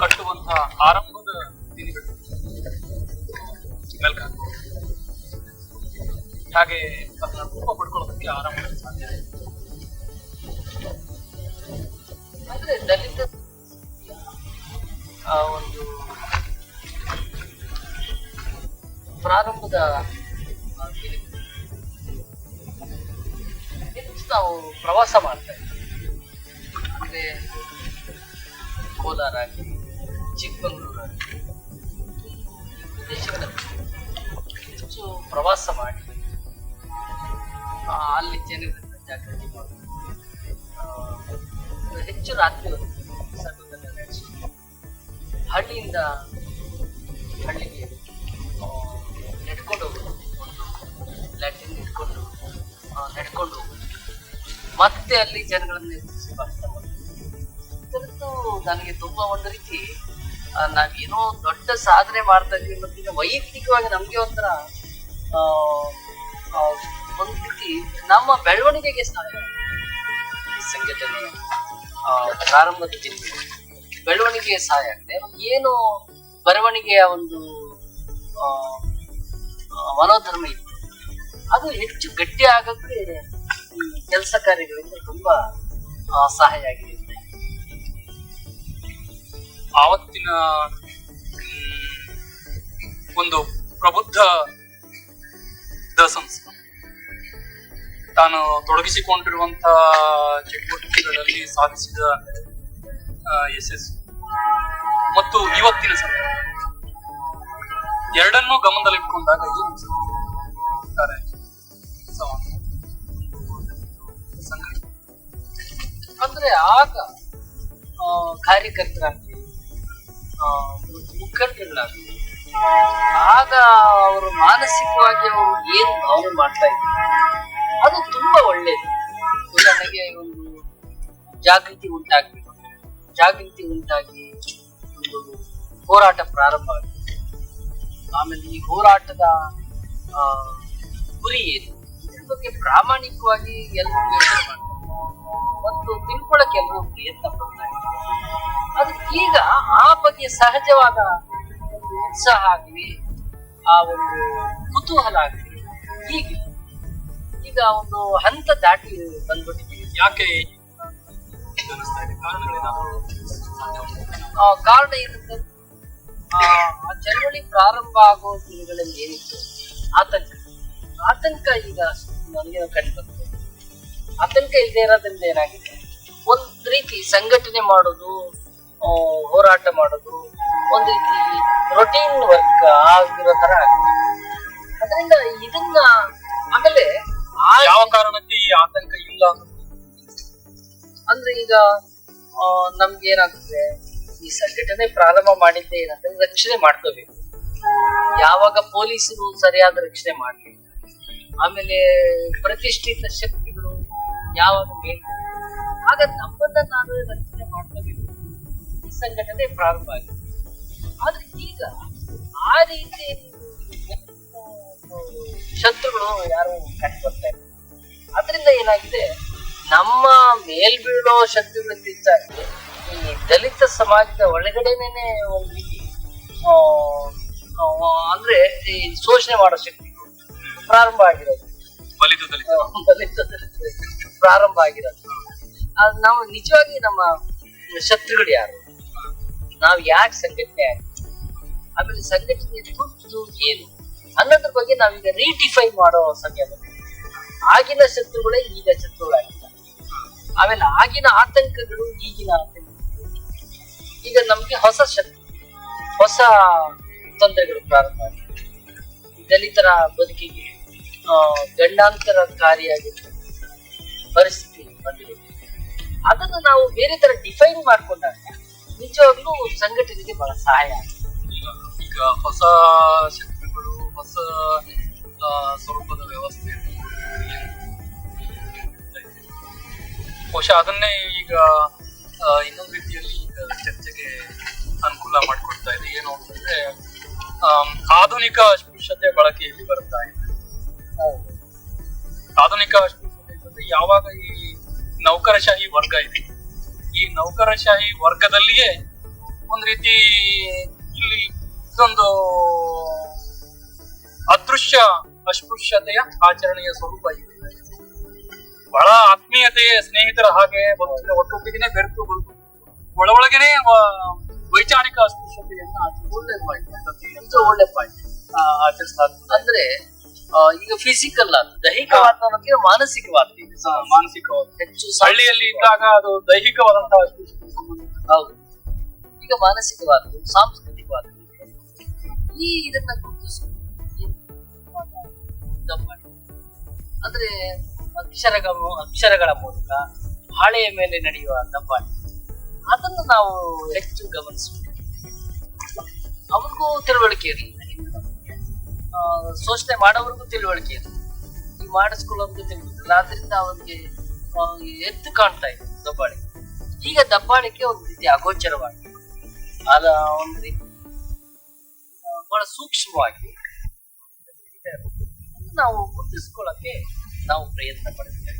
ಕಟ್ಟುವಂತಹ ಆರಂಭದ ದಿನಗಳು. ಮೆಲ್ಕ ಹಾಗೆ ಅದನ್ನ ರೂಪ ಪಡ್ಕೊಳ್ಳೋದಕ್ಕೆ ಆರಂಭ ಸಾಧ್ಯ ಅಂದ್ರೆ ದಲಿತ ಆ ಒಂದು ಪ್ರಾರಂಭದ ನಾವು ಪ್ರವಾಸ ಮಾಡ್ತಾ ಇದ್ದೀವಿ ಅಂದ್ರೆ ಕೋಲಾರ ಆಗಿ ಚಿಕ್ಕಮಗಳೂರು ದೇಶಗಳಲ್ಲಿ ಹೆಚ್ಚು ಪ್ರವಾಸ ಮಾಡಿ ಅಲ್ಲಿ ಜನಗಳ ಜಾಗೃತಿ ಮಾಡೋದು ಆ, ಹೆಚ್ಚು ರಾತ್ರಿ ಸಂಘಟನೆ ನಡೆಸಿ ಹಳ್ಳಿಯಿಂದ ಹಳ್ಳಿಗೆ ನೆಡ್ಕೊಂಡು ಹೋಗೋದು ಒಂದು ಲ್ಯಾಟ್ರಿನ್ ಇಟ್ಕೊಂಡು ನಡ್ಕೊಂಡು ಮತ್ತೆ ಅಲ್ಲಿ ಜನಗಳನ್ನ ಎದುರಿಸಿ ಭಾಷಣ ಮಾಡೋದು ನನಗೆ ತುಂಬಾ ಒಂದು ರೀತಿ ನಾವೇನೋ ದೊಡ್ಡ ಸಾಧನೆ ಮಾಡ್ತಾ ಇದ್ವಿ ಮತ್ತೆ ವೈಯಕ್ತಿಕವಾಗಿ ನಮ್ಗೆ ಒಂಥರ ಒಂದು ರೀತಿ ನಮ್ಮ ಬೆಳವಣಿಗೆಗೆ ಸಹಾಯ ಈ ಸಂಘಟನೆ ಪ್ರಾರಂಭದ ದಿನಗಳು ಬೆಳವಣಿಗೆಗೆ ಸಹಾಯ ಆಗುತ್ತೆ ಏನು ಬರವಣಿಗೆಯ ಒಂದು ಮನೋಧರ್ಮ ಇತ್ತು. ಅದು ಹೆಚ್ಚು ಗಟ್ಟಿ ಆಗಕ್ಕೆ ಈ ಕೆಲಸ ಕಾರ್ಯಗಳಿಂದ ತುಂಬಾ ಸಹಾಯ ಆಗಿದೆ. ಆವತ್ತಿನ ಒಂದು ಪ್ರಬುದ್ಧ ಸಂಸ್ಥೆ. ತಾನು ತೊಡಗಿಸಿಕೊಂಡಿರುವಂತ ಚಟುವಟಿಕೆಗಳಲ್ಲಿ ಸಾಧಿಸಿದ ಯಶಸ್ಸು. ಮತ್ತು ಇವತ್ತಿನ ಸಂದರ್ಭ ಎರಡನ್ನೂ ಗಮನದಲ್ಲಿಟ್ಟುಕೊಂಡಾಗ ಅಂದ್ರೆ ಆಗ ಆ, ಮುಖಂಡರುಗಳಾಗ್ಲಿ. ಆಗ ಅವರು ಮಾನಸಿಕವಾಗಿ ಅವರು ಏನು ಭಾವನೆ ಮಾಡ್ತಾ ಇದ್ರು? ಅದು ತುಂಬಾ ಒಳ್ಳೇದು. ಉದಾಹರಣೆಗೆ ಒಂದು ಜಾಗೃತಿ ಉಂಟಾಗಿ ಜಾಗೃತಿ ಉಂಟಾಗಿ ಒಂದು ಹೋರಾಟ ಪ್ರಾರಂಭ ಆಗುತ್ತೆ ಆಮೇಲೆ ಈ ಹೋರಾಟದ ಗುರಿ ಏನು? ಇದ್ರ ಬಗ್ಗೆ ಪ್ರಾಮಾಣಿಕವಾಗಿ ಎಲ್ಲರೂ ಮಾಡ್ತಾರೆ ಮತ್ತು ತಿಳ್ಕೊಳಕ್ಕೆ ಎಲ್ಲರೂ ಪ್ರಯತ್ನ ಪಡ್ತಾರೆ ಇದ್ದಾರೆ ಈಗ ಆ ಬಗ್ಗೆ ಸಹಜವಾದ ಉತ್ಸಾಹ ಆಗಲಿ ಆ ಒಂದು ಕುತೂಹಲ ಆಗಲಿ ಈಗ ಈಗ ಒಂದು ಹಂತ ದಾಟಿ ಬಂದ್ಬಿಟ್ಟಿದ್ದೀವಿ. ಯಾಕೆ ಕಾರಣ ಏನಂತ ಆ ಚಳವಳಿ ಪ್ರಾರಂಭ ಆಗೋ ದಿನಗಳಲ್ಲಿ ಏನಿತ್ತು? ಆತಂಕ. ಆತಂಕ ಈಗ ನನಗೆ ಕಂಡು ಆತಂಕ ಇಲ್ಲದೆ ಇರೋದ್ರಿಂದ ಏನಾಗಿದೆ? ಒಂದ್ ರೀತಿ ಸಂಘಟನೆ ಮಾಡೋದು ಹೋರಾಟ ಮಾಡೋದು ಒಂದು ರೀತಿ ರೊಟೀನ್ ವರ್ಕ್ ಆಗಿರೋ ತರ ಅದರಿಂದ ಇದನ್ನ ಆಮೇಲೆ ಯಾವ ಕಾರಣಕ್ಕೆ ಈ ಆತಂಕ ಇಲ್ಲ ಅಂದ್ರೆ ಈಗ ನಮ್ಗೆ ಏನಾಗುತ್ತೆ? ಈ ಸಂಘಟನೆ ಪ್ರಾರಂಭ ಮಾಡಿದ್ದೆ ಏನಂದ್ರೆ ರಕ್ಷಣೆ ಮಾಡ್ಕೋಬೇಕು. ಯಾವಾಗ ಪೊಲೀಸರು ಸರಿಯಾದ ರಕ್ಷಣೆ ಮಾಡಲಿ ಆಮೇಲೆ ಪ್ರತಿಷ್ಠಿತ ಶಕ್ತಿಗಳು ಯಾವಾಗ ಬೇಕು. ಆಗ ನಮ್ಮನ್ನ ನಾನು ರಕ್ಷಣೆ ಮಾಡ್ಕೋಬೇಕು. ಸಂಘಟನೆ ಪ್ರಾರಂಭ ಆಗಿದೆ. ಆದ್ರೆ ಈಗ ಆ ರೀತಿ ಶತ್ರುಗಳು ಯಾರು ಕಂಡು ಬರ್ತಾ ಇಲ್ಲ. ಅದರಿಂದ ಏನಾಗಿದೆ? ನಮ್ಮ ಮೇಲ್ಬೀಳೋ ಬೀಳೋ ಶತ್ರುಗಳಿಂದ ಈ ದಲಿತ ಸಮಾಜದ ಒಳಗಡೆನೆ ಒಂದು ರೀತಿ ಅಂದ್ರೆ ಈ ಶೋಷಣೆ ಮಾಡೋ ಶಕ್ತಿಗಳು ಪ್ರಾರಂಭ ಆಗಿರೋದು. ದಲಿತ ದಲಿತ. ಪ್ರಾರಂಭ ಆಗಿರೋದು. ನಾವು ನಿಜವಾಗಿ ನಮ್ಮ ಶತ್ರುಗಳು ಯಾರು? ನಾವು ಯಾಕೆ ಸಂಘಟನೆ ಆಗ್ತೀವಿ? ಆಮೇಲೆ ಸಂಘಟನೆ ಗುರುತು ಏನು? ಅನ್ನೋದ್ರ ಬಗ್ಗೆ ನಾವೀಗ ರೀಡಿಫೈನ್ ಮಾಡೋ ಸಮಯ ಬಂದಿದೆ. ಆಗಿನ ಶತ್ರುಗಳೇ ಈಗ ಶತ್ರುಗಳಾಗಿಲ್ಲ ಆಮೇಲೆ ಆಗಿನ ಆತಂಕಗಳು ಈಗಿನ ಆತಂಕಗಳು. ಈಗ ನಮ್ಗೆ ಹೊಸ ಶತ್ರು, ಹೊಸ ತೊಂದರೆಗಳು ಪ್ರಾರಂಭ ಆಗಿದೆ. ದಲಿತರ ಬದುಕಿಗೆ ಗಂಡಾಂತರ ಗಂಡಾಂತರಕಾರಿಯಾಗಿರ್ತಕ್ಕಂಥ ಪರಿಸ್ಥಿತಿ ಬಂದಿರುತ್ತೆ ಅದನ್ನು ನಾವು ಬೇರೆ ತರ ಡಿಫೈನ್ ಮಾಡ್ಕೊಂಡಾಗ ನಿಜವಾಗ್ಲೂ ಸಂಘಟನೆಗೆ ಬಹಳ ಸಹಾಯ ಈಗ ಹೊಸ ಶಕ್ತಿಗಳು ಹೊಸ ಸ್ವರೂಪದ ವ್ಯವಸ್ಥೆ ಬಹುಶಃ ಅದನ್ನೇ ಈಗ ಇನ್ನೊಂದು ರೀತಿಯಲ್ಲಿ ಈಗ ಚರ್ಚೆಗೆ ಅನುಕೂಲ ಮಾಡಿಕೊಡ್ತಾ ಇದೆ. ಏನು ಅಂತಂದ್ರೆ ಆಧುನಿಕ ಅಸ್ಪೃಶ್ಯತೆ ಬಳಕೆಯಲ್ಲಿ ಬರುತ್ತಾ ಇದೆ. ಆಧುನಿಕ ಅಸ್ಪೃಶ್ಯತೆ ಯಾವಾಗ ಈ ನೌಕರಶಾಹಿ ವರ್ಗ ಇದೆ? ನೌಕರಶಾಹಿ ವರ್ಗದಲ್ಲಿಯೇ ಒಂದ್ ರೀತಿ ಇಲ್ಲಿ ಇದೊಂದು ಅದೃಶ್ಯ ಅಸ್ಪೃಶ್ಯತೆಯ ಆಚರಣೆಯ ಸ್ವರೂಪ ಇದೆ ಬಹಳ ಆತ್ಮೀಯತೆಯ ಸ್ನೇಹಿತರ ಹಾಗೆ ಒಟ್ಟೊಟ್ಟಿಗೆ ಬೆರೆತು. ಒಳ ಒಳಗೇನೆ ವೈಚಾರಿಕ ಅಸ್ಪೃಶ್ಯತೆಯನ್ನ ಒಳ್ಳೆ ಪಾಯಿಂಟ್. ಒಳ್ಳೆ ಪಾಯಿಂಟ್? ಆಚರಿಸ್ತಾ ಅಂದ್ರೆ ಈಗ ಫಿಸಿಕಲ್ ಅದು ದೈಹಿಕ ವಾತಾವರಣಕ್ಕೆ ಮಾನಸಿಕವಾದ ಮಾನಸಿಕವಾದ ಹೆಚ್ಚು ಹಳ್ಳಿಯಲ್ಲಿ ಇದ್ದಾಗ ಅದು ದೈಹಿಕವಾದಂತಹ ಹೌದು. ಈಗ ಮಾನಸಿಕವಾದದ್ದು ಸಾಂಸ್ಕೃತಿಕವಾದದ್ದು ಈ ಇದನ್ನ ಗುರುತಿಸಿ ಅಂದ್ರೆ ಅಕ್ಷರಗಳ ಅಕ್ಷರಗಳ ಮೂಲಕ ಹಾಳೆಯ ಮೇಲೆ ನಡೆಯುವ ದಬ್ಬಾಳಿ ಅದನ್ನು ನಾವು ಹೆಚ್ಚು ಗಮನಿಸಬೇಕು ಅವ್ರಿಗೂ ತಿಳುವಳಿಕೆ ಇರಲಿ. ಶೋಷಣೆ ಮಾಡೋವ್ರಿಗೂ ತಿಳುವಳಿಕೆ ಇದೆ. ಈ ಮಾಡಿಸ್ಕೊಳ್ಳೋರ್ಗೂ ತಿಳುವಳಿಕೆ ಆದ್ರಿಂದ ಅವನಿಗೆ ಎದ್ದು ಕಾಣ್ತಾ ಇದೆ ದಬ್ಬಾಳಿ ಈಗ ದಬ್ಬಾಳಿಕೆ ಒಂದು ರೀತಿ ಅಗೋಚರವಾಗಿ ಅದ ಒಂದು ರೀತಿ ಬಹಳ ಸೂಕ್ಷ್ಮವಾಗಿ ನಾವು ಗುರುತಿಸ್ಕೊಳ್ಳಕ್ಕೆ ನಾವು ಪ್ರಯತ್ನ ಪಡಬೇಕಾಗಿದೆ